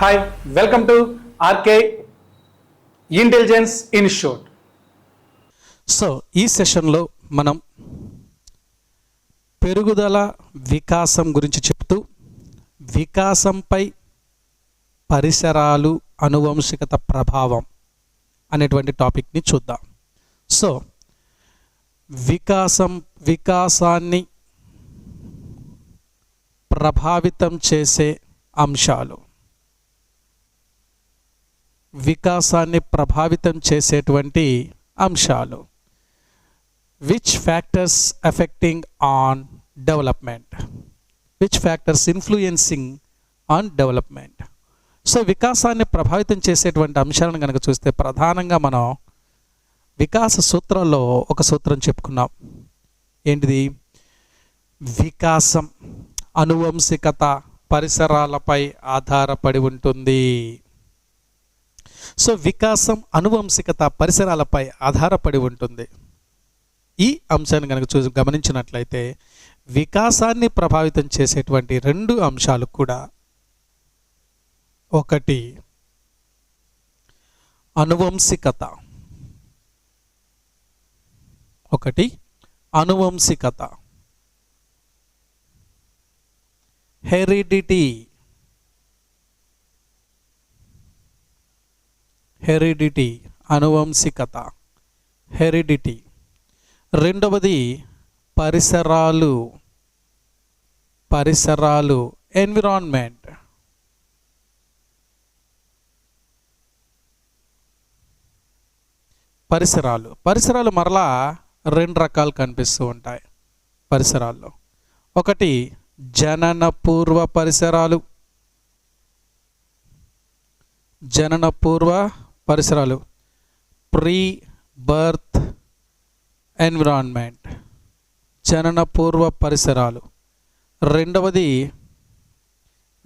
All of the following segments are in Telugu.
Hi welcome to RK intelligence institute so ఈ సెషన్లో మనం పెరుగుదల వికాసం గురించి చెప్తూ వికాసంపై పరిసరాలు అనువంశికత ప్రభావం అనేటువంటి టాపిక్ని చూద్దాం. సో వికాసం వికాసాన్ని ప్రభావితం చేసే అంశాలు. వికాసాన్ని ప్రభావితం చేసేటువంటి అంశాలు. Which factors effecting on development which factors influencing on development so వికాసాన్ని ప్రభావితం చేసేటువంటి అంశాలను కనుక చూస్తే ప్రధానంగా మనం వికాస సూత్రంలో ఒక సూత్రం చెప్పుకున్నాం. ఏంటిది? వికాసం అనువంశికత పరిసరాలపై ఆధారపడి ఉంటుంది. సో వికాసం అనువంశికత పరిసరాలపై ఆధారపడి ఉంటుంది. ఈ అంశాన్ని కనుక చూ గమనించినట్లయితే వికాసాన్ని ప్రభావితం చేసేటువంటి రెండు అంశాలు కూడా ఒకటి అనువంశికత ఒకటి అనువంశికత. హెరిడిటీ హెరిడిటీ అనువంశికత. హెరిడిటీ. రెండవది పరిసరాలు. పరిసరాలు. ఎన్విరాన్మెంట్. పరిసరాలు. పరిసరాలు మరలా రెండు రకాలు కనిపిస్తూ ఉంటాయి పరిసరాల్లో. ఒకటి జనన పూర్వ పరిసరాలు. జనన పూర్వ పరిసరాలు. Pre birth environment. జననపూర్వ పరిసరాలు. రెండవది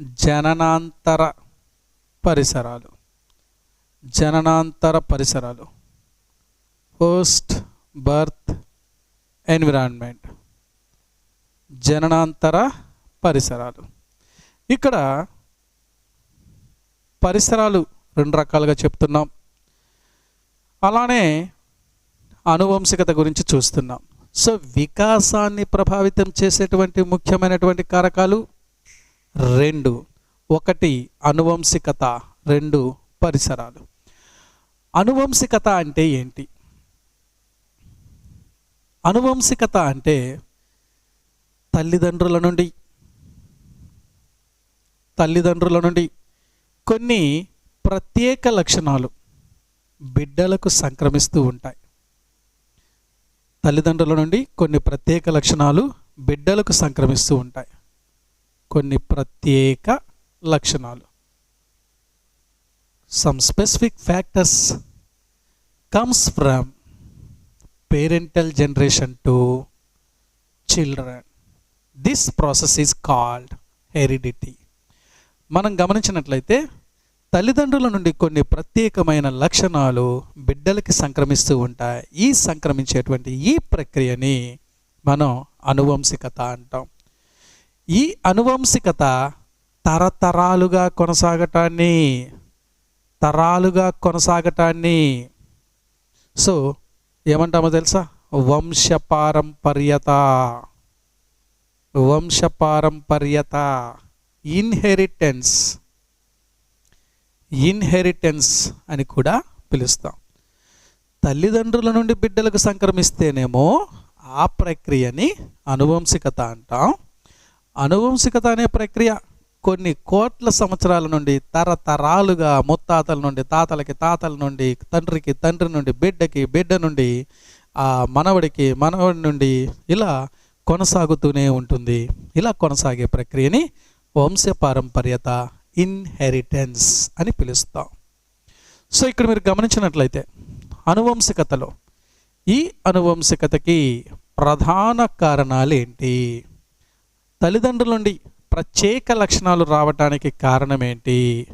జననాంతర పరిసరాలు. జననాంతర పరిసరాలు. Post birth environment. జననాంతర పరిసరాలు. ఇక్కడ పరిసరాలు రెండు రకాలుగా చెప్తున్నాం. అలానే అనువంశికత గురించి చూస్తున్నాం. సో వికాసాన్ని ప్రభావితం చేసేటువంటి ముఖ్యమైనటువంటి కారకాలు రెండు. ఒకటి అనువంశికత రెండు పరిసరాలు. అనువంశికత అంటే ఏంటి? అనువంశికత అంటే తల్లిదండ్రుల నుండి తల్లిదండ్రుల నుండి కొన్ని ప్రత్యేక లక్షణాలు బిడ్డలకు సంక్రమిస్తూ ఉంటాయి. తల్లిదండ్రుల నుండి కొన్ని ప్రత్యేక లక్షణాలు బిడ్డలకు సంక్రమిస్తూ ఉంటాయి. కొన్ని ప్రత్యేక లక్షణాలు. Some specific factors comes from parental generation to children this process is called heredity మనం గమనించినట్లయితే తల్లిదండ్రుల నుండి కొన్ని ప్రత్యేకమైన లక్షణాలు బిడ్డలకి సంక్రమిస్తూ ఉంటాయి. ఈ సంక్రమించేటువంటి ఈ ప్రక్రియని మనం అనువంశికత అంటాం. ఈ అనువంశికత తరతరాలుగా కొనసాగటాన్ని తరాలుగా కొనసాగటాన్ని. సో ఏమంటామో తెలుసా? వంశపారంపర్యత. వంశపారంపర్యత. ఇన్హెరిటెన్స్ ఇన్హెరిటెన్స్ అని కూడా పిలుస్తాం. తల్లిదండ్రుల నుండి బిడ్డలకు సంక్రమిస్తేనేమో ఆ ప్రక్రియని అనువంశికత అంటాం. అనువంశికత అనే ప్రక్రియ కొన్ని కోట్ల సంవత్సరాల నుండి తరతరాలుగా ముత్తాతల నుండి తాతలకి తాతల నుండి తండ్రికి తండ్రి నుండి బిడ్డకి బిడ్డ నుండి ఆ మనవడికి మనవడి నుండి ఇలా కొనసాగుతూనే ఉంటుంది. ఇలా కొనసాగే ప్రక్రియని వంశపారంపర్యత ఇన్హెరిటెన్స్ అని పిలుస్తాం. సో ఇక్కడ మీరు గమనించినట్లయితే అనువంశికతలో ఈ అనువంశికతకి ప్రధాన కారణాలు ఏంటి? తల్లిదండ్రుల నుండి ప్రత్యేక లక్షణాలు రావటానికి కారణం ఏంటి?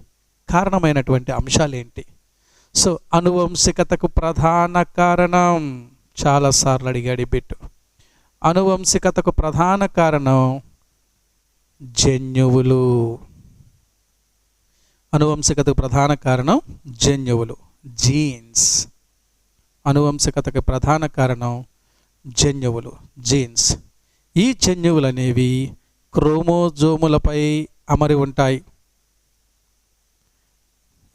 కారణమైనటువంటి అంశాలు ఏంటి? సో అనువంశికతకు ప్రధాన కారణం చాలాసార్లు అడిగాడు బిట్టు. అనువంశికతకు ప్రధాన కారణం జన్యువులు. అనువంశికతకు ప్రధాన కారణం జన్యువులు జీన్స్ అనువంశికతకు ప్రధాన కారణం జన్యువులు జీన్స్ ఈ జన్యువులు అనేవి క్రోమోజోములపై అమరి ఉంటాయి.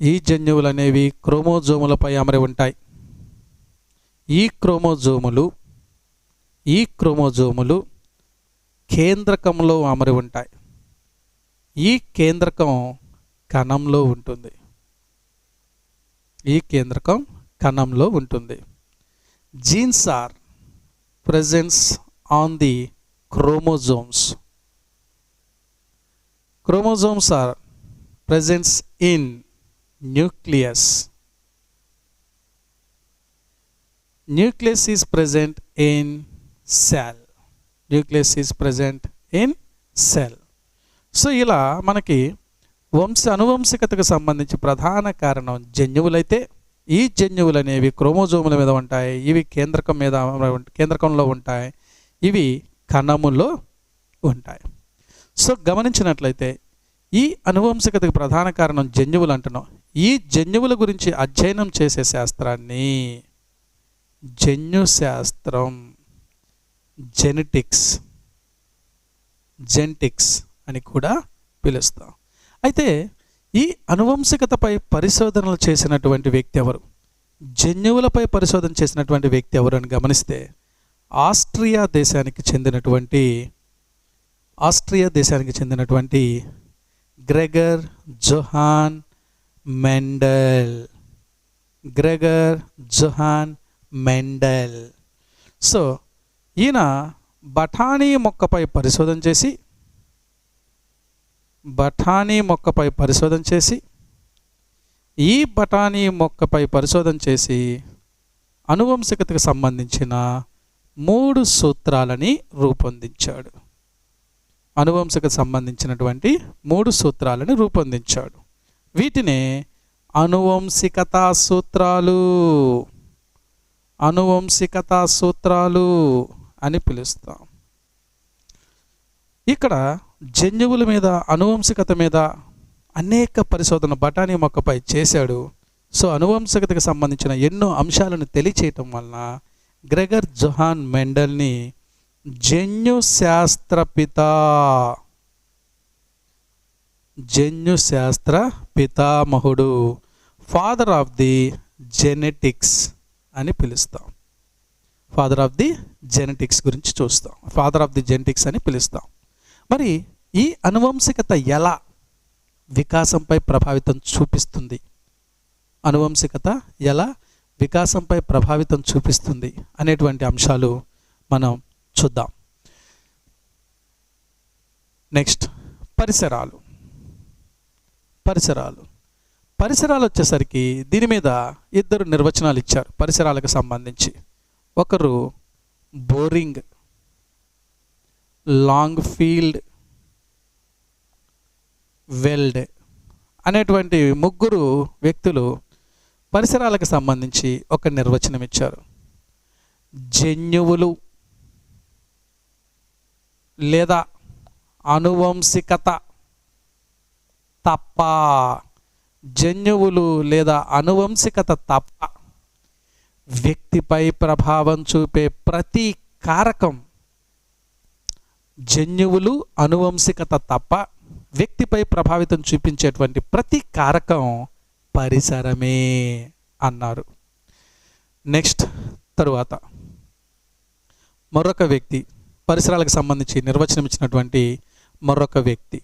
ఈ జన్యువులు అనేవి క్రోమోజోములపై అమరి ఉంటాయి. ఈ క్రోమోజోములు ఈ క్రోమోజోములు కేంద్రకంలో అమరి ఉంటాయి. ఈ కేంద్రకం కణంలో ఉంటుంది. ఈ కేంద్రకం కణంలో ఉంటుంది. Genes are presence on the chromosomes chromosomes are presence in nucleus nucleus is present in cell nucleus is present in cell so ఇలా మనకి వంశ అనువంశికతకు సంబంధించి ప్రధాన కారణం జన్యువులైతే ఈ జన్యువులు అనేవి క్రోమోజోముల మీద ఉంటాయి ఇవి కేంద్రకం మీద కేంద్రకంలో ఉంటాయి ఇవి కణములో ఉంటాయి. సో గమనించినట్లయితే ఈ అనువంశికతకు ప్రధాన కారణం జన్యువులు అంటున్నాం. ఈ జన్యువుల గురించి అధ్యయనం చేసే శాస్త్రాన్ని జన్యు శాస్త్రం జెనెటిక్స్ జెంటిక్స్ అని కూడా పిలుస్తాం. అయితే ఈ అనువంశికతపై పరిశోధనలు చేసినటువంటి వ్యక్తి ఎవరు? జన్యువులపై పరిశోధన చేసినటువంటి వ్యక్తి ఎవరు అని గమనిస్తే ఆస్ట్రియా దేశానికి చెందినటువంటి ఆస్ట్రియా దేశానికి చెందినటువంటి Gregor Johann Mendel. Gregor Johann Mendel. So ఈయన బఠానీ మొక్కపై పరిశోధన చేసి బఠానీ మొక్కపై పరిశోధన చేసి ఈ బఠానీ మొక్కపై పరిశోధన చేసి అనువంశికతకు సంబంధించిన మూడు సూత్రాలని రూపొందించాడు. అనువంశికకు సంబంధించినటువంటి మూడు సూత్రాలని రూపొందించాడు. వీటినే అనువంశికతా సూత్రాలు అనువంశికతా సూత్రాలు అని పిలుస్తాం. ఇక్కడ జన్యువుల మీద అనువంశికత మీద అనేక పరిశోధన బఠానీ మొక్కపై చేశాడు. సో అనువంశికతకు సంబంధించిన ఎన్నో అంశాలను తెలియచేయటం వలన గ్రెగర్ జొహాన్ మెండల్ని జన్యు శాస్త్రపిత జన్యు శాస్త్ర పితామహుడు ఫాదర్ ఆఫ్ ది జెనెటిక్స్ అని పిలుస్తాం. ఫాదర్ ఆఫ్ ది జెనెటిక్స్ గురించి చూస్తాం. ఫాదర్ ఆఫ్ ది జెనెటిక్స్ అని పిలుస్తాం. మరి ఈ అనువంశికత ఎలా వికాసంపై ప్రభావితం చూపిస్తుంది? అనువంశికత ఎలా వికాసంపై ప్రభావితం చూపిస్తుంది అనేటువంటి అంశాలు మనం చూద్దాం. నెక్స్ట్ పరిసరాలు. పరిసరాలు. పరిసరాలు వచ్చేసరికి దీని మీద ఇద్దరు నిర్వచనాలు ఇచ్చారు పరిసరాలకు సంబంధించి. ఒకరు బోరింగ్ లాంగ్ ఫీల్డ్ వెల్డ్ అనేటువంటి ముగ్గురు వ్యక్తులు పరిసరాలకు సంబంధించి ఒక నిర్వచనం ఇచ్చారు జన్యువులు లేదా అనువంశికత తప్ప జన్యువులు లేదా అనువంశికత తప్ప వ్యక్తిపై ప్రభావం చూపే ప్రతి కారకం జన్యువులు అనువంశికత తప్ప వ్యక్తిపై ప్రభావితం చూపించేటువంటి ప్రతి కారకం పరిసరమే అన్నారు. నెక్స్ట్ తరువాత మరొక వ్యక్తి పరిసరాలకు సంబంధించి నిర్వచనం ఇచ్చినటువంటి మరొక వ్యక్తి.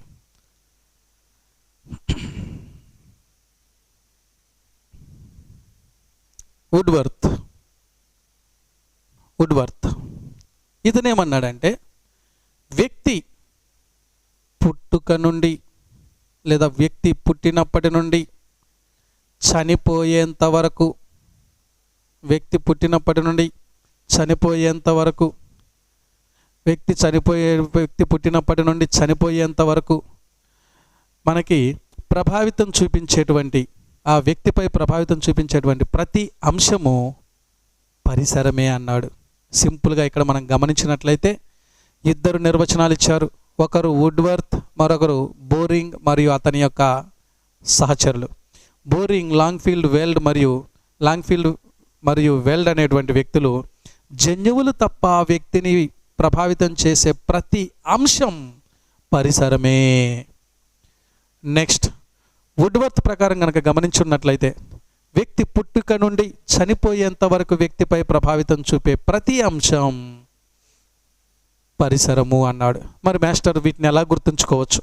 వుడ్వర్త్. వుడ్వర్త్. ఇతనేమన్నాడంటే వ్యక్తి పుట్టుక నుండి లేదా వ్యక్తి పుట్టినప్పటి నుండి చనిపోయేంత వరకు వ్యక్తి పుట్టినప్పటి నుండి చనిపోయేంత వరకు వ్యక్తి చనిపోయే వ్యక్తి పుట్టినప్పటి నుండి చనిపోయేంత వరకు మనకి ప్రభావితం చూపించేటువంటి ఆ వ్యక్తిపై ప్రభావితం చూపించేటువంటి ప్రతి అంశము పరిసరమే అన్నాడు. సింపుల్గా ఇక్కడ మనం గమనించినట్లయితే ఇద్దరు నిర్వచనాలు ఇచ్చారు. ఒకరు వుడ్వర్త్ మరొకరు బోరింగ్ మరియు అతని యొక్క సహచరులు. బోరింగ్ లాంగ్ఫీల్డ్ వెల్డ్ మరియు లాంగ్ఫీల్డ్ మరియు వెల్డ్ అనేటువంటి వ్యక్తులు జన్యువులు తప్ప ఆ వ్యక్తిని ప్రభావితం చేసే ప్రతి అంశం పరిసరమే. నెక్స్ట్ వుడ్వర్త్ ప్రకారం కనుక గమనించున్నట్లయితే వ్యక్తి పుట్టుక నుండి చనిపోయేంత వరకు వ్యక్తిపై ప్రభావితం చూపే ప్రతి అంశం పరిసరము అన్నాడు. మరి మాస్టర్ వీటిని ఎలా గుర్తుంచుకోవచ్చు?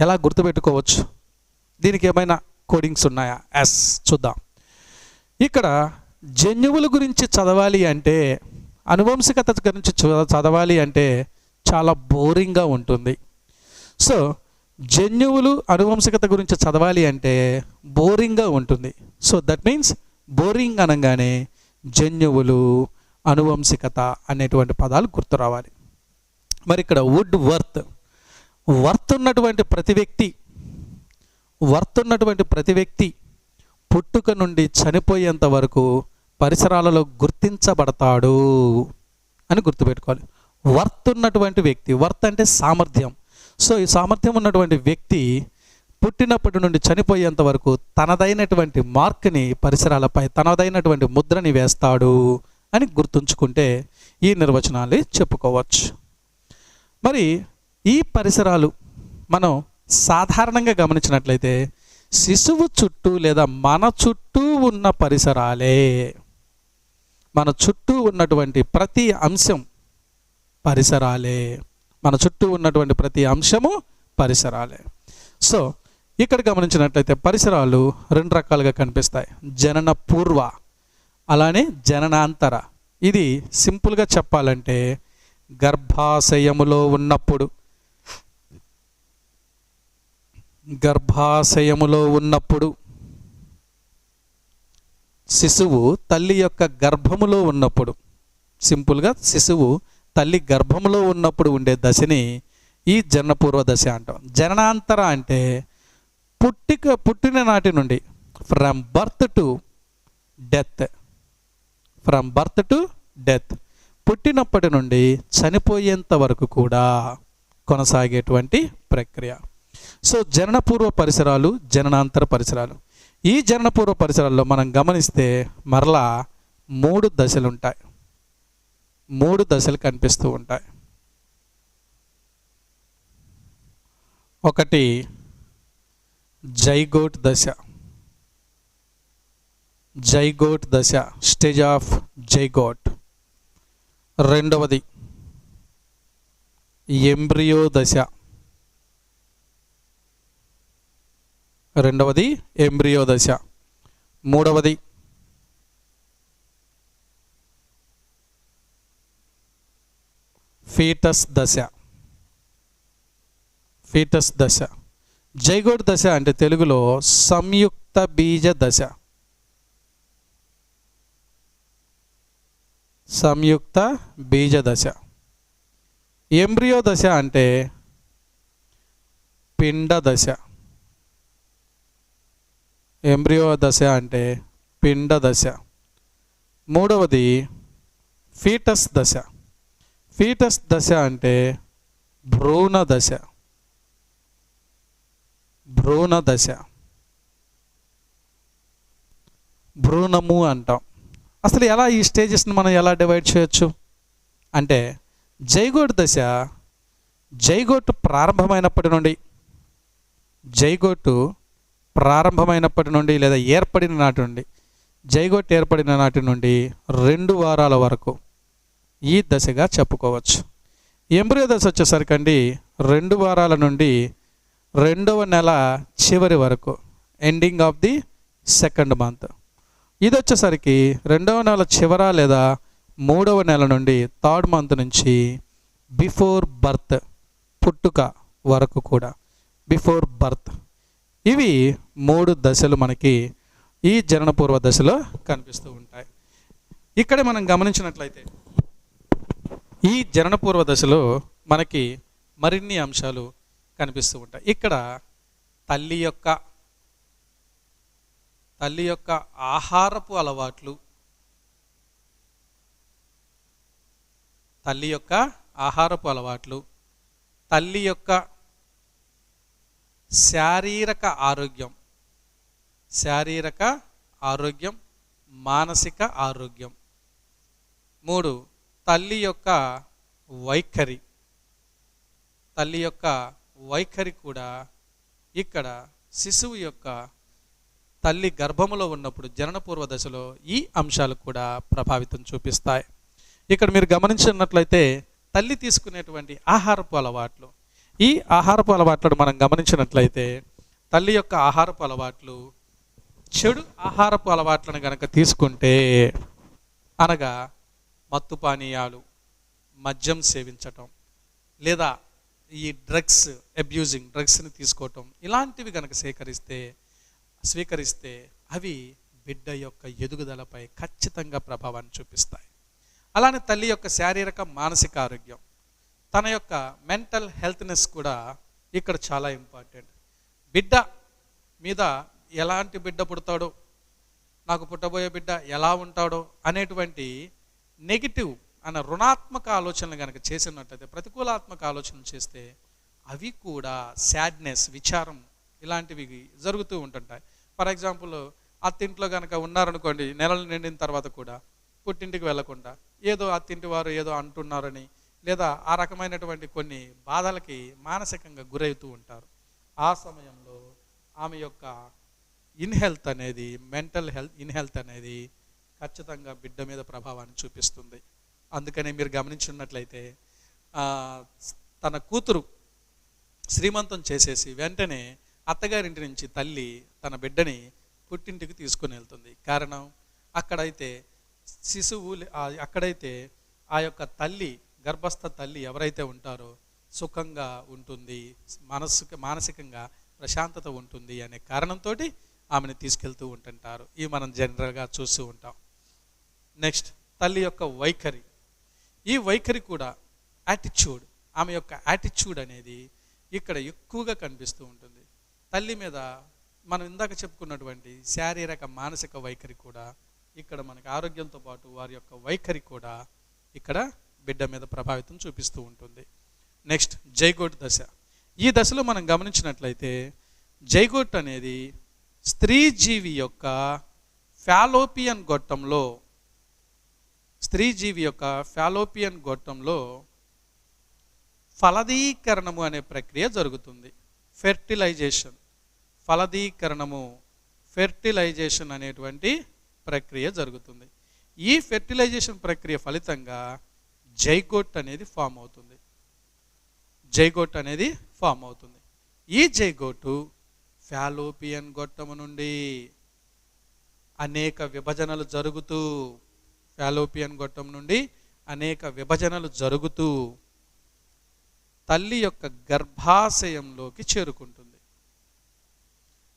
ఎలా గుర్తుపెట్టుకోవచ్చు? దీనికి ఏమైనా కోడింగ్స్ ఉన్నాయా? ఎస్ చూద్దాం. ఇక్కడ జన్యువుల గురించి చదవాలి అంటే అనువంశికత గురించి చ- చదవాలి అంటే చాలా బోరింగ్గా ఉంటుంది. సో జన్యువులు అనువంశికత గురించి చదవాలి అంటే బోరింగ్గా ఉంటుంది. సో దట్ మీన్స్ బోరింగ్ అనగానే జన్యువులు అనువంశికత అనేటువంటి పదాలు గుర్తు రావాలి మరి ఇక్కడ వుడ్ వర్త్ వర్త్ ఉన్నటువంటి ప్రతి వ్యక్తి వర్త్ ఉన్నటువంటి ప్రతి వ్యక్తి పుట్టుక నుండి చనిపోయేంత వరకు పరిసరాలలో గుర్తించబడతాడు అని గుర్తుపెట్టుకోవాలి. వర్త్ ఉన్నటువంటి వ్యక్తి వర్త్ అంటే సామర్థ్యం. సో ఈ సామర్థ్యం ఉన్నటువంటి వ్యక్తి పుట్టినప్పటి నుండి చనిపోయేంత వరకు తనదైనటువంటి మార్క్ని పరిసరాలపై తనదైనటువంటి ముద్రని వేస్తాడు అని గుర్తుంచుకుంటే ఈ నిర్వచనాలు చెప్పుకోవచ్చు. మరి ఈ పరిసరాలు మనం సాధారణంగా గమనించినట్లయితే శిశువు చుట్టూ లేదా మన చుట్టూ ఉన్న పరిసరాలే. మన చుట్టూ ఉన్నటువంటి ప్రతి అంశం పరిసరాలే. మన చుట్టూ ఉన్నటువంటి ప్రతి అంశము పరిసరాలే. సో ఇక్కడ గమనించినట్లయితే పరిసరాలు రెండు రకాలుగా కనిపిస్తాయి. జనన పూర్వ అలానే జననాంతర. ఇది సింపుల్గా చెప్పాలంటే గర్భాశయములో ఉన్నప్పుడు గర్భాశయములో ఉన్నప్పుడు శిశువు తల్లి యొక్క గర్భములో ఉన్నప్పుడు సింపుల్గా శిశువు తల్లి గర్భములో ఉన్నప్పుడు ఉండే దశని ఈ జననపూర్వ దశ అంటాం. జననాంతర అంటే పుట్టిక పుట్టిన నాటి నుండి from birth to death from birth to death పుట్టినప్పటి నుండి చనిపోయేంత వరకు కూడా కొనసాగేటువంటి ప్రక్రియ. సో జననపూర్వ పరిసరాలు జననాంతర పరిసరాలు. ఈ జననపూర్వ పరిసరాల్లో మనం గమనిస్తే మరలా మూడు దశలు ఉంటాయి మూడు దశలు కనిపిస్తూ ఉంటాయి. ఒకటి జైగోట్ దశ. జైగోట్ దశ స్టేజ్ ఆఫ్ జైగోట్. రెండవది ఎంబ్రియో దశ. రెండవది ఎంబ్రియో దశ. మూడవది ఫీటస్ దశ. ఫీటస్ దశ. జైగోడ్ దశ అంటే తెలుగులో సంయుక్త బీజ దశ. సంయుక్త బీజ దశ. ఎంబ్రియో దశ అంటే పిండ దశ. ఎంబ్రియో దశ అంటే పిండ దశ. మూడవది ఫీటస్ దశ. ఫీటస్ దశ అంటే భ్రూణ దశ. భ్రూణ దశ. భ్రూణము అంటాం. అసలు ఎలా ఈ స్టేజెస్ని మనం ఎలా డివైడ్ చేయొచ్చు? అంటే జైగోట్ దశ జైగోట్ ప్రారంభమైనప్పటి నుండి జైగోటు ప్రారంభమైనప్పటి నుండి లేదా ఏర్పడిన నాటి నుండి జైగోట్ ఏర్పడిన నాటి నుండి రెండు వారాల వరకు ఈ దశగా చెప్పుకోవచ్చు. ఎంబ్రియో దశ వచ్చేసరికండి రెండు వారాల నుండి రెండవ నెల చివరి వరకు ending of the second month. ఇది వచ్చేసరికి రెండవ నెల చివర లేదా మూడవ నెల నుండి థర్డ్ మంత్ నుంచి బిఫోర్ బర్త్ పుట్టుక వరకు కూడా. Before birth. ఇవి మూడు దశలు మనకి ఈ జననపూర్వ దశలో కనిపిస్తూ ఉంటాయి. ఇక్కడ మనం గమనించినట్లయితే ఈ జననపూర్వ దశలో మనకి మరిన్ని అంశాలు కనిపిస్తూ ఉంటాయి. ఇక్కడ తల్లి యొక్క తల్లి యొక్క ఆహారపు అలవాట్లు తల్లి యొక్క ఆహారపు అలవాట్లు తల్లి యొక్క శారీరక ఆరోగ్యం శారీరక ఆరోగ్యం మానసిక ఆరోగ్యం. మూడు తల్లి యొక్క వైఖరి. తల్లి యొక్క వైఖరి కూడా ఇక్కడ శిశువు యొక్క తల్లి గర్భములో ఉన్నప్పుడు జననపూర్వ దశలో ఈ అంశాలు కూడా ప్రభావితం చూపిస్తాయి. ఇక్కడ మీరు గమనించినట్లయితే తల్లి తీసుకునేటువంటి ఆహారపు అలవాట్లు ఈ ఆహారపు అలవాట్లను మనం గమనించినట్లయితే తల్లి యొక్క ఆహారపు అలవాట్లు చెడు ఆహారపు అలవాట్లను గనక తీసుకుంటే అనగా మత్తు పానీయాలు మద్యం సేవించటం లేదా ఈ డ్రగ్స్ అబ్యూజింగ్ డ్రగ్స్ని తీసుకోవటం ఇలాంటివి గనక సేకరిస్తే స్వీకరిస్తే అవి బిడ్డ యొక్క ఎదుగుదలపై ఖచ్చితంగా ప్రభావాన్ని చూపిస్తాయి. అలానే తల్లి యొక్క శారీరక మానసిక ఆరోగ్యం తన యొక్క మెంటల్ హెల్త్నెస్ కూడా ఇక్కడ చాలా ఇంపార్టెంట్. బిడ్డ మీద ఎలాంటి బిడ్డ పుడతాడో నాకు పుట్టబోయే బిడ్డ ఎలా ఉంటాడో అనేటువంటి నెగిటివ్ అన్న రుణాత్మక ఆలోచనలు కనుక చేసినట్లయితే ప్రతికూలాత్మక ఆలోచనలు చేస్తే అవి కూడా సాడ్నెస్ విచారం ఇలాంటివి జరుగుతూ ఉంటుంటాయి. ఫర్ ఎగ్జాంపుల్ అత్తింట్లో కనుక ఉన్నారనుకోండి నెలలు నిండిన తర్వాత కూడా పుట్టింటికి వెళ్ళకుండా ఏదో అత్తింటి వారు ఏదో అంటున్నారని లేదా ఆ రకమైనటువంటి కొన్ని బాధలకి మానసికంగా గురవుతూ ఉంటారు. ఆ సమయంలో ఆమె యొక్క ఇన్హెల్త్ అనేది మెంటల్ హెల్త్ ఇన్హెల్త్ అనేది ఖచ్చితంగా బిడ్డ మీద ప్రభావాన్ని చూపిస్తుంది. అందుకనే మీరు గమనించున్నట్లయితే తన కూతురు శ్రీమంతం చేసేసి వెంటనే అత్తగారింటి నుంచి తల్లి తన బిడ్డని పుట్టింటికి తీసుకుని వెళ్తుంది. కారణం అక్కడైతే శిశువు అక్కడైతే ఆ యొక్క తల్లి గర్భస్థ తల్లి ఎవరైతే ఉంటారో సుఖంగా ఉంటుంది మనసు మానసికంగా ప్రశాంతత ఉంటుంది అనే కారణంతో ఆమెను తీసుకెళ్తూ ఉంటుంటారు. ఇవి మనం జనరల్గా చూస్తూ ఉంటాం. నెక్స్ట్ తల్లి యొక్క వైఖరి. ఈ వైఖరి కూడా యాటిట్యూడ్ ఆమె యొక్క యాటిట్యూడ్ అనేది ఇక్కడ ఎక్కువగా కనిపిస్తూ ఉంటుంది. తల్లి మీద మనం ఇందాక చెప్పుకున్నటువంటి శారీరక మానసిక వైఖరి కూడా ఇక్కడ మనకి ఆరోగ్యంతో పాటు వారి యొక్క వైఖరి కూడా ఇక్కడ బిడ్డ మీద ప్రభావితం చూపిస్తూ ఉంటుంది. నెక్స్ట్ జైగోట్ దశ. ఈ దశలో మనం గమనించినట్లయితే జైగోట్ అనేది స్త్రీ జీవి యొక్క ఫాలోపియన్ గొట్టంలో స్త్రీ జీవి యొక్క ఫాలోపియన్ గొట్టంలో ఫలదీకరణము అనే ప్రక్రియ జరుగుతుంది. ఫెర్టిలైజేషన్ ఫలదీకరణము ఫెర్టిలైజేషన్ అనేటువంటి ప్రక్రియ జరుగుతుంది. ఈ ఫెర్టిలైజేషన్ ప్రక్రియ ఫలితంగా జైగోట్ అనేది ఫామ్ అవుతుంది. జైగోట్ అనేది ఫామ్ అవుతుంది. ఈ జైగోటు ఫాలోపియన్ గొట్టము నుండి అనేక విభజనలు జరుగుతూ ఫాలోపియన్ గొట్టం నుండి అనేక విభజనలు జరుగుతూ తల్లి యొక్క గర్భాశయంలోకి చేరుకుంటుంది.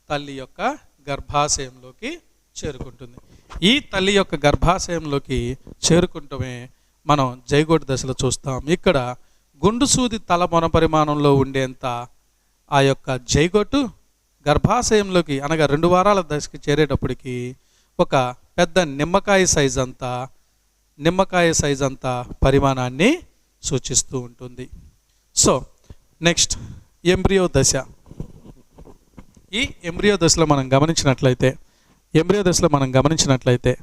తల్లి యొక్క గర్భాశయంలోకి చేరుకుంటుంది. ఈ తల్లి యొక్క గర్భాశయంలోకి చేరుకుంటమే మనం జైగోటి దశలో చూస్తాం. ఇక్కడ గుండు సూది తల మొన పరిమాణంలో ఉండేంత ఆ యొక్క జైగోటు గర్భాశయంలోకి అనగా రెండు వారాల దశకి చేరేటప్పటికి ఒక పెద్ద నిమ్మకాయ సైజ్ అంతా నిమ్మకాయ సైజ్ అంతా పరిమాణాన్ని సూచిస్తూ ఉంటుంది. సో నెక్స్ట్ ఎంబ్రియో దశ. ఈ ఎంబ్రియో దశలో మనం గమనించినట్లయితే ఎంబ్రియో దశలో మనం గమనించినట్లయితే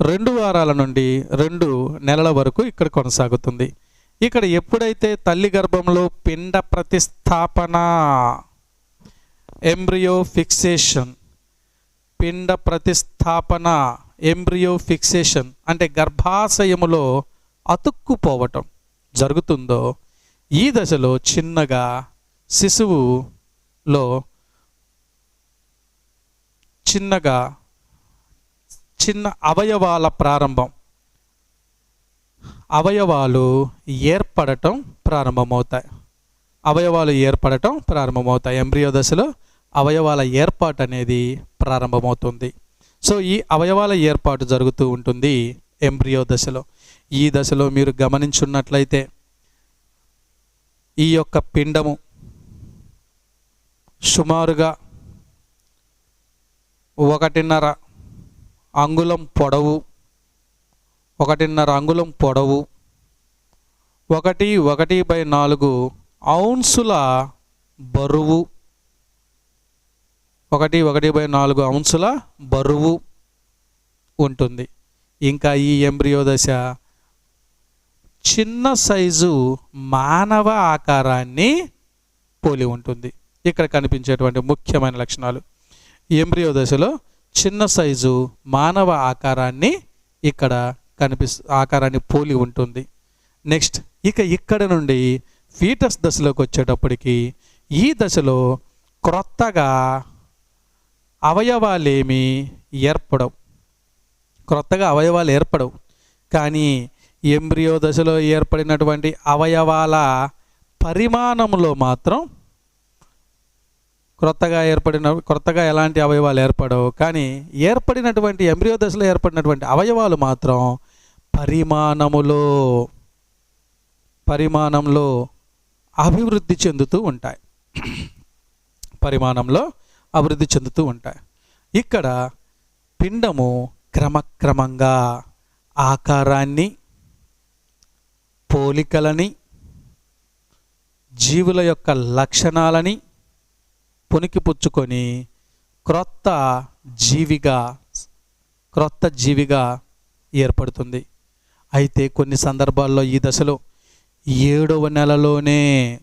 రెండు వారాల నుండి రెండు నెలల వరకు ఇక్కడ కొనసాగుతుంది. ఇక్కడ ఎప్పుడైతే తల్లి గర్భంలో పిండ ప్రతిస్థాపన ఎంబ్రియో ఫిక్సేషన్ పిండ ప్రతిస్థాపన ఎంబ్రియో ఫిక్సేషన్ అంటే గర్భాశయములో అతుక్కుపోవటం జరుగుతుందో ఈ దశలో చిన్నగా శిశువులో చిన్నగా చిన్న అవయవాల ప్రారంభం. అవయవాలు ఏర్పడటం ప్రారంభమవుతాయి. అవయవాలు ఏర్పడటం ప్రారంభమవుతాయి. ఎంబ్రియో దశలో అవయవాల ఏర్పాటు అనేది ప్రారంభమవుతుంది. సో ఈ అవయవాల ఏర్పాటు జరుగుతూ ఉంటుంది ఎంబ్రియో దశలో. ఈ దశలో మీరు గమనించున్నట్లయితే ఈ యొక్క పిండము సుమారుగా ఒకటిన్నర అంగుళం పొడవు. ఒకటిన్నర అంగుళం పొడవు. ఒకటి ఒకటి బై నాలుగు ఔన్సుల బరువు. ఒకటి ఒకటి బై నాలుగు అంశుల బరువు ఉంటుంది. ఇంకా ఈ ఎంబ్రియో దశ చిన్న సైజు మానవ ఆకారాన్ని పోలి ఉంటుంది. ఇక్కడ కనిపించేటువంటి ముఖ్యమైన లక్షణాలు. ఎంబ్రియో దశలో చిన్న సైజు మానవ ఆకారాన్ని ఇక్కడ కనిపిస్తు ఆకారాన్ని పోలి ఉంటుంది. నెక్స్ట్ ఇక ఇక్కడ నుండి ఫీటస్ దశలోకి వచ్చేటప్పటికి ఈ దశలో క్రొత్తగా అవయవాలేమి ఏర్పడవు. క్రొత్తగా అవయవాలు ఏర్పడవు. కానీ ఎంబ్రియో దశలో ఏర్పడినటువంటి అవయవాల పరిమాణంలో మాత్రం క్రొత్తగా ఏర్పడిన క్రొత్తగా ఎలాంటి అవయవాలు ఏర్పడవు. కానీ ఏర్పడినటువంటి ఎంబ్రియో దశలో ఏర్పడినటువంటి అవయవాలు మాత్రం పరిమాణములో పరిమాణంలో అభివృద్ధి చెందుతూ ఉంటాయి. పరిమాణంలో అభివృద్ధి చెందుతూ ఉంటాయి. ఇక్కడ పిండము క్రమక్రమంగా ఆకారాన్ని పోలికలని జీవుల యొక్క లక్షణాలని పుణికిపుచ్చుకొని క్రొత్త జీవిగా క్రొత్త జీవిగా ఏర్పడుతుంది. అయితే కొన్ని సందర్భాల్లో ఈ దశలో ఏడవ నెలలోనే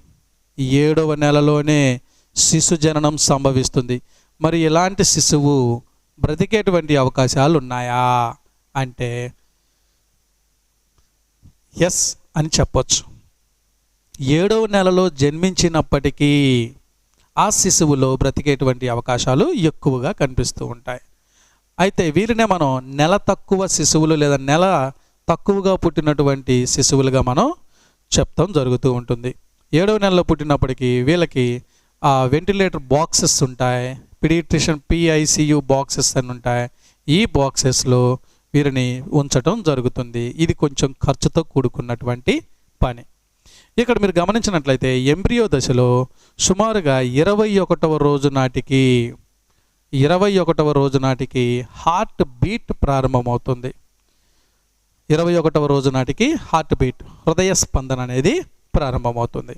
ఏడవ నెలలోనే శిశు జననం సంభవిస్తుంది. మరి ఇలాంటి శిశువు బ్రతికేటువంటి అవకాశాలు ఉన్నాయా అంటే ఎస్ అని చెప్పొచ్చు. ఏడవ నెలలో జన్మించినప్పటికీ ఆ శిశువులో బ్రతికేటువంటి అవకాశాలు ఎక్కువగా కనిపిస్తూ ఉంటాయి. అయితే వీరినే మనం నెల తక్కువ శిశువులు లేదా నెల తక్కువగా పుట్టినటువంటి శిశువులుగా మనం చెప్తాం జరుగుతూ ఉంటుంది. ఏడవ నెలలో పుట్టినప్పటికీ వీళ్ళకి ఆ వెంటిలేటర్ బాక్సెస్ ఉంటాయి పిడిట్రిషన్ పిఐసియు బాక్సెస్ అని ఉంటాయి. ఈ బాక్సెస్లో వీరిని ఉంచటం జరుగుతుంది. ఇది కొంచెం ఖర్చుతో కూడుకున్నటువంటి పని. ఇక్కడ మీరు గమనించినట్లయితే ఎంబ్రియో దశలో సుమారుగా ఇరవై ఒకటవ రోజు నాటికి ఇరవై ఒకటవ రోజు నాటికి హార్ట్ బీట్ ప్రారంభమవుతుంది. ఇరవై ఒకటవ రోజు నాటికి హార్ట్ బీట్ హృదయ స్పందన అనేది ప్రారంభమవుతుంది.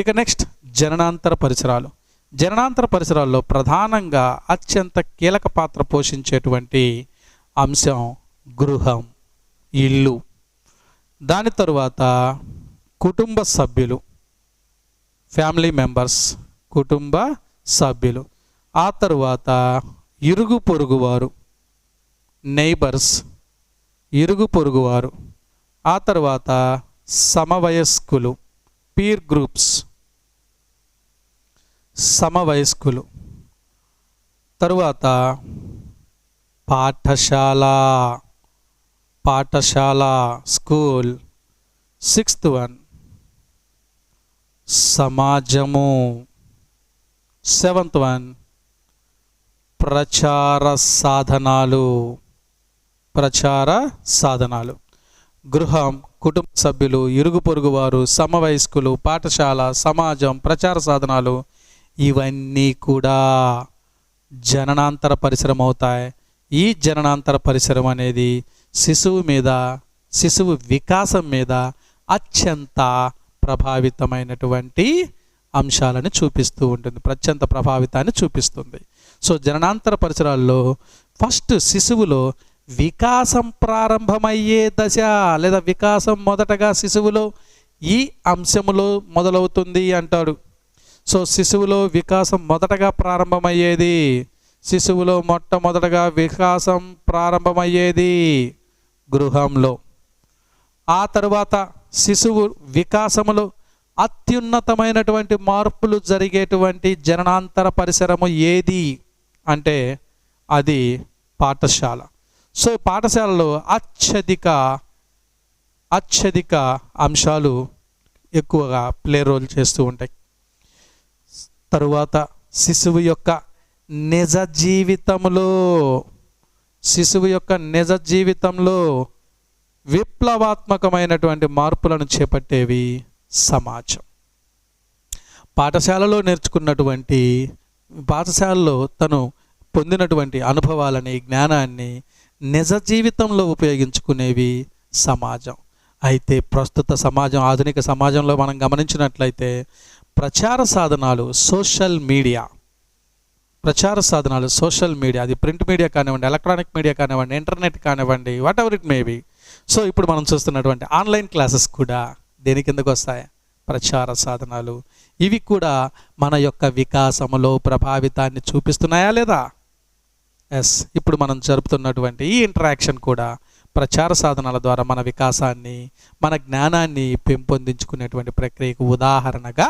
ఇక నెక్స్ట్ జననాంతర పరిసరాలు. జననాంతర పరిసరాల్లో ప్రధానంగా అత్యంత కీలక పాత్ర పోషించేటువంటి అంశం గృహం ఇల్లు. దాని తరువాత కుటుంబ సభ్యులు ఫ్యామిలీ మెంబర్స్ కుటుంబ సభ్యులు. ఆ తరువాత ఇరుగు పొరుగువారు నైబర్స్ ఇరుగు పొరుగువారు ఆ తర్వాత సమవయస్కులు పీర్ గ్రూప్స్ సమవయస్కులు. తరువాత పాఠశాల పాఠశాల స్కూల్ సిక్స్త్ వన్ సమాజము. Seventh one. ప్రచార సాధనాలు. ప్రచార సాధనాలు. గృహం కుటుంబ సభ్యులు ఇరుగు పొరుగు వారు సమవయస్కులు పాఠశాల సమాజం ప్రచార సాధనాలు ఇవన్నీ కూడా జననాంతర పరిసరం అవుతాయి. ఈ జననాంతర పరిసరం అనేది శిశువు మీద శిశువు వికాసం మీద అత్యంత ప్రభావితమైనటువంటి అంశాలను చూపిస్తూ ఉంటుంది. ప్రత్యంత ప్రభావితాన్ని చూపిస్తుంది. సో జననాంతర పరిసరాల్లో ఫస్ట్ శిశువులో వికాసం ప్రారంభమయ్యే దశ లేదా వికాసం మొదటగా శిశువులో ఈ అంశములో మొదలవుతుంది అంటాడు. సో శిశువులో వికాసం మొదటగా ప్రారంభమయ్యేది శిశువులో మొట్టమొదటగా వికాసం ప్రారంభమయ్యేది గృహంలో. ఆ తరువాత శిశువు వికాసములో అత్యున్నతమైనటువంటి మార్పులు జరిగేటువంటి జననాంతర పరిసరము ఏది అంటే అది పాఠశాల. సో పాఠశాలలో అత్యధిక అత్యధిక అంశాలు ఎక్కువగా ప్లే రోల్ చేస్తూ ఉంటాయి. తరువాత శిశువు యొక్క నిజ జీవితంలో శిశువు యొక్క నిజ జీవితంలో విప్లవాత్మకమైనటువంటి మార్పులను చేపట్టేవి సమాజం. పాఠశాలలో నేర్చుకున్నటువంటి పాఠశాలలో తను పొందినటువంటి అనుభవాలని జ్ఞానాన్ని నిజ జీవితంలో ఉపయోగించుకునేవి సమాజం. అయితే ప్రస్తుత సమాజం ఆధునిక సమాజంలో మనం గమనించినట్లయితే ప్రచార సాధనాలు సోషల్ మీడియా. ప్రచార సాధనాలు సోషల్ మీడియా అది ప్రింట్ మీడియా కానివ్వండి ఎలక్ట్రానిక్ మీడియా కానివ్వండి ఇంటర్నెట్ కానివ్వండి whatever it may be so ఇప్పుడు మనం చూస్తున్నటువంటి ఆన్లైన్ క్లాసెస్ కూడా దేని కిందకు వస్తాయి? ప్రచార సాధనాలు. ఇవి కూడా మన యొక్క వికాసములో ప్రభావితాన్ని చూపిస్తున్నాయా లేదా? ఎస్ ఇప్పుడు మనం జరుపుతున్నటువంటి ఈ ఇంటరాక్షన్ కూడా ప్రచార సాధనాల ద్వారా మన వికాసాన్ని మన జ్ఞానాన్ని పెంపొందించుకునేటువంటి ప్రక్రియకు ఉదాహరణగా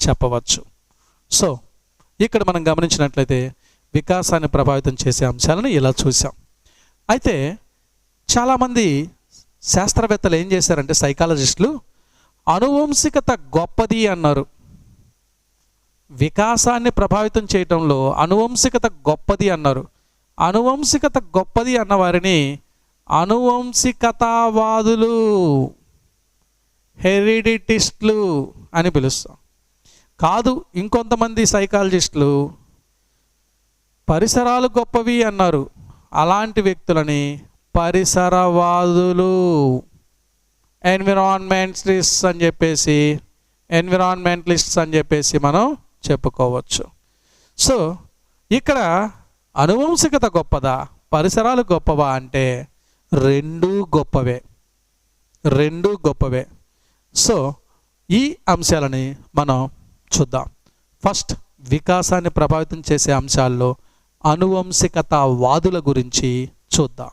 చెప్పవచ్చు. సో ఇక్కడ మనం గమనించినట్లయితే వికాసాన్ని ప్రభావితం చేసే అంశాలను ఇలా చూసాం అయితే చాలామంది శాస్త్రవేత్తలు ఏం చేశారంటే సైకాలజిస్టులు అనువంశికత గొప్పది అన్నారు. వికాసాన్ని ప్రభావితం చేయటంలో అనువంశికత గొప్పది అన్నారు. అనువంశికత గొప్పది అన్న వారిని అనువంశికతావాదులు హెరిడిటిస్టులు అని పిలుస్తాం. కాదు ఇంకొంతమంది సైకాలజిస్టులు పరిసరాలు గొప్పవి అన్నారు. అలాంటి వ్యక్తులని పరిసరవాదులు ఎన్విరాన్మెంటలిస్ట్స్ అని చెప్పేసి ఎన్విరాన్మెంటలిస్ట్స్ అని చెప్పేసి మనం చెప్పుకోవచ్చు. సో ఇక్కడ అనువంశికత గొప్పదా? పరిసరాలు గొప్పవా అంటే రెండూ గొప్పవే. రెండూ గొప్పవే. సో ఈ అంశాలని మనం చూద్దాం. ఫస్ట్ వికాసాన్ని ప్రభావితం చేసే అంశాల్లో అనువంశికత వాదుల గురించి చూద్దాం.